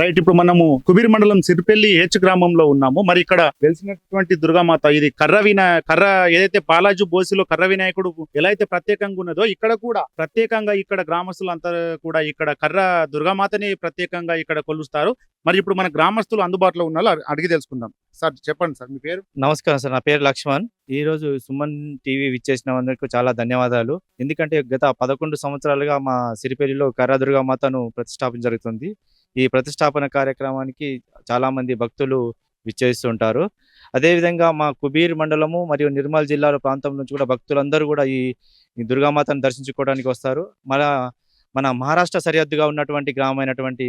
Right ఇప్పుడు మనము కుబీర్ మండలం సిరిపెల్లి హెచ్ గ్రామంలో ఉన్నాము. మరి ఇక్కడ వెలిసినటువంటి దుర్గామాత ఇది కర్ర వినా కర్ర ఏదైతే బాలాజు బోసిలో కర్ర వినాయకుడు ఎలా అయితే ప్రత్యేకంగా ఉన్నదో ఇక్కడ కూడా ప్రత్యేకంగా ఇక్కడ గ్రామస్తులంతా కూడా ఇక్కడ కర్ర దుర్గామాతని ప్రత్యేకంగా ఇక్కడ కొలుస్తారు. మరి ఇప్పుడు మన గ్రామస్తులు అందుబాటులో ఉన్న వాళ్ళు అడిగి తెలుసుకుందాం. సార్ చెప్పండి సార్ మీ పేరు? నమస్కారం సార్ నా పేరు లక్ష్మణ్. ఈ రోజు సుమన్ టీవీ విచ్చేసిన అందరికీ చాలా ధన్యవాదాలు. ఎందుకంటే గత పదకొండు సంవత్సరాలుగా మా సిరిపల్లిలో కర్ర మాతను ప్రతిష్టాపన జరుగుతుంది. ఈ ప్రతిష్టాపన కార్యక్రమానికి చాలా మంది భక్తులు విచ్చేస్తుంటారు. అదేవిధంగా మా కుబీర్ మండలము మరియు నిర్మల్ జిల్లాల ప్రాంతం నుంచి కూడా భక్తులందరూ కూడా ఈ దుర్గామాతను దర్శించుకోవడానికి వస్తారు. మన మన మహారాష్ట్ర సరిహద్దుగా ఉన్నటువంటి గ్రామం అయినటువంటి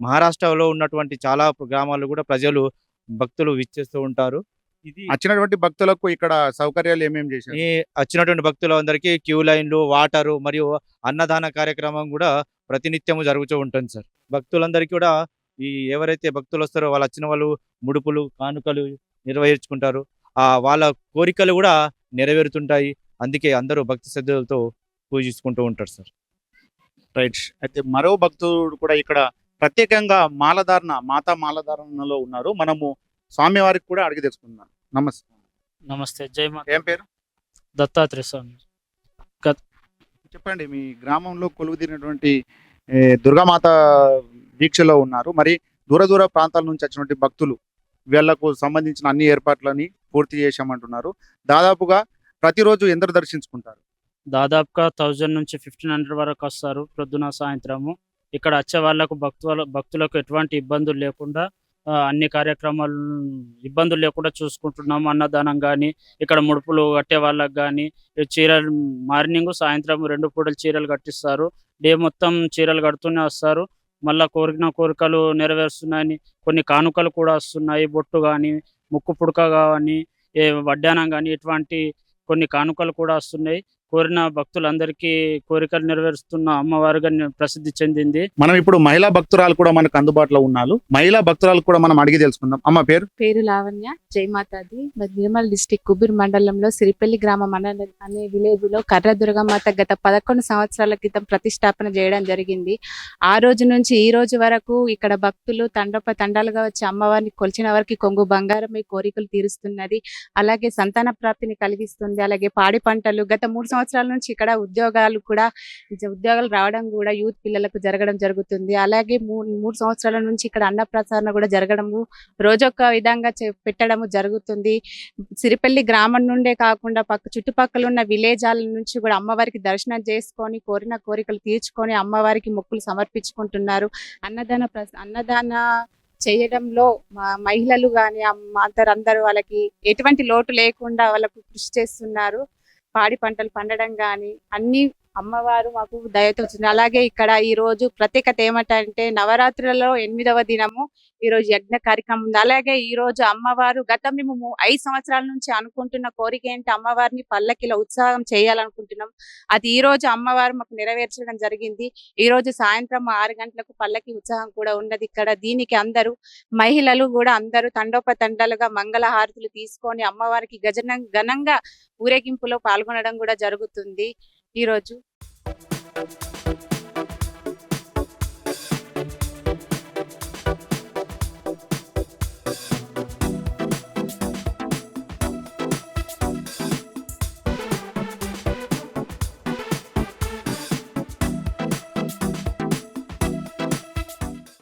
మహారాష్ట్రలో ఉన్నటువంటి చాలా గ్రామాలు కూడా ప్రజలు భక్తులు విచ్చేస్తూ ఉంటారు. ఇది వచ్చినటువంటి భక్తులకు ఇక్కడ సౌకర్యాలు ఏమేమి చేశారు? ఈ వచ్చినటువంటి భక్తులందరికీ క్యూ లైన్లు వాటరు మరియు అన్నదాన కార్యక్రమం కూడా ప్రతినిత్యము జరుగుతూ ఉంటుంది సార్. భక్తులందరికీ కూడా ఈ ఎవరైతే భక్తులు వస్తారో వాళ్ళు వచ్చిన వాళ్ళు ముడుపులు కానుకలు నిర్వహించుకుంటారు ఆ వాళ్ళ కోరికలు కూడా నెరవేరుతుంటాయి. అందుకే అందరూ భక్తి శ్రద్ధలతో పూజించుకుంటూ ఉంటారు సార్. రైట్. అయితే మరో భక్తుడు కూడా ఇక్కడ ప్రత్యేకంగా మాలధారణ మాతా మాలధారణలో ఉన్నారు. మనము స్వామి వారికి కూడా అడిగి తెలుసుకుందాం. నమస్తే. నమస్తే. జై మా ఏం పేరు? దత్తాత్రేయ స్వామి. చెప్పండి మీ గ్రామంలో కొలువుదీరినటువంటి ఏ, దుర్గామాత దీక్షలో ఉన్నారు. మరి దూర దూర ప్రాంతాల నుంచి వచ్చినటువంటి భక్తులు వీళ్ళకు సంబంధించిన అన్ని ఏర్పాట్లని పూర్తి చేశామంటున్నారు. దాదాపుగా ప్రతిరోజు ఎందరు దర్శించుకుంటారు? దాదాపుగా థౌజండ్ నుంచి ఫిఫ్టీన్ హండ్రెడ్ వరకు వస్తారు ప్రొద్దున సాయంత్రము. ఇక్కడ వచ్చే వాళ్ళకు భక్తుల భక్తులకు ఎటువంటి ఇబ్బందులు లేకుండా అన్ని కార్యక్రమాలు ఇబ్బందులు లేకుండా చూసుకుంటున్నాము. అన్నదానం కానీ ఇక్కడ ముడుపులు కట్టే వాళ్ళకి కానీ చీరలు మార్నింగ్ సాయంత్రం రెండు పూటలు చీరలు కట్టిస్తారు. డే మొత్తం చీరలు కడుతూనే వస్తారు. మళ్ళా కోరిన కోరికలు నెరవేరుస్తున్నాయని కొన్ని కానుకలు కూడా వస్తున్నాయి. బొట్టు కానీ ముక్కు పుడక కానీ ఏ వడ్డానం కానీ ఇటువంటి కొన్ని కానుకలు కూడా వస్తున్నాయి. కోరిన భక్తులందరికీ కోరికలు నెరవేరుస్తున్న అమ్మవారుగా ప్రసిద్ధి చెందింది. మనం ఇప్పుడు మహిళా భక్తురాలు కూడా మనకు అందుబాటులో ఉన్నారు మహిళా భక్తురాలు కూడా మనం అడిగి తెలుసుకుందాం. అమ్మ పేరు? పేరు లావణ్య జయమాతాది నిర్మల్ డిస్టిక్ కుబీర్ మండలంలో సిరిపల్లి గ్రామం అనే అనే విలేజ్లో కర్ర దుర్గమాత గత పదకొండు సంవత్సరాల క్రితం ప్రతిష్టాపన చేయడం జరిగింది. ఆ రోజు నుంచి ఈ రోజు వరకు ఇక్కడ భక్తులు తండప తండాలుగా వచ్చి అమ్మవారిని కొలిచిన వారికి కొంగు బంగారం ఈ కోరికలు తీరుస్తున్నది. అలాగే సంతాన ప్రాప్తిని కలిగిస్తుంది. అలాగే పాడి పంటలు గత మూడు సంవత్సరాల నుంచి ఇక్కడ ఉద్యోగాలు కూడా ఉద్యోగాలు రావడం కూడా యూత్ పిల్లలకు జరగడం జరుగుతుంది. అలాగే మూడు మూడు సంవత్సరాల నుంచి ఇక్కడ అన్నప్రసారణ కూడా జరగడము రోజొక్క విధంగా పెట్టడము జరుగుతుంది. సిరిపల్లి గ్రామం నుండే కాకుండా పక్క చుట్టుపక్కల ఉన్న విలేజాల నుంచి కూడా అమ్మవారికి దర్శనం చేసుకొని కోరిన కోరికలు తీర్చుకొని అమ్మవారికి మొక్కులు సమర్పించుకుంటున్నారు. అన్నదాన ప్రస- అన్నదాన చేయడంలో మా మహిళలు కానీ అందరు అందరూ వాళ్ళకి ఎటువంటి లోటు లేకుండా వాళ్ళకు కృషి చేస్తున్నారు. పాడి పంటలు పండడం కానీ అన్ని అమ్మవారు మాకు దయతో వచ్చింది. అలాగే ఇక్కడ ఈ రోజు ప్రత్యేకత ఏమిటంటే నవరాత్రులలో ఎనిమిదవ దినము ఈ రోజు యజ్ఞ కార్యక్రమం ఉంది. అలాగే ఈ రోజు అమ్మవారు గత మేము ఐదు సంవత్సరాల నుంచి అనుకుంటున్న కోరిక ఏంటి? అమ్మవారిని పల్లకిలో ఉత్సాహం చేయాలనుకుంటున్నాం. అది ఈ రోజు అమ్మవారు మాకు నెరవేర్చడం జరిగింది. ఈ రోజు సాయంత్రం ఆరు గంటలకు పల్లకి ఉత్సాహం కూడా ఉన్నది ఇక్కడ. దీనికి అందరూ మహిళలు కూడా అందరూ తండోపతండాలుగా మంగళ హారతులు తీసుకొని అమ్మవారికి గజన ఘనంగా ఊరేగింపులో పాల్గొనడం కూడా జరుగుతుంది. ఈరోజు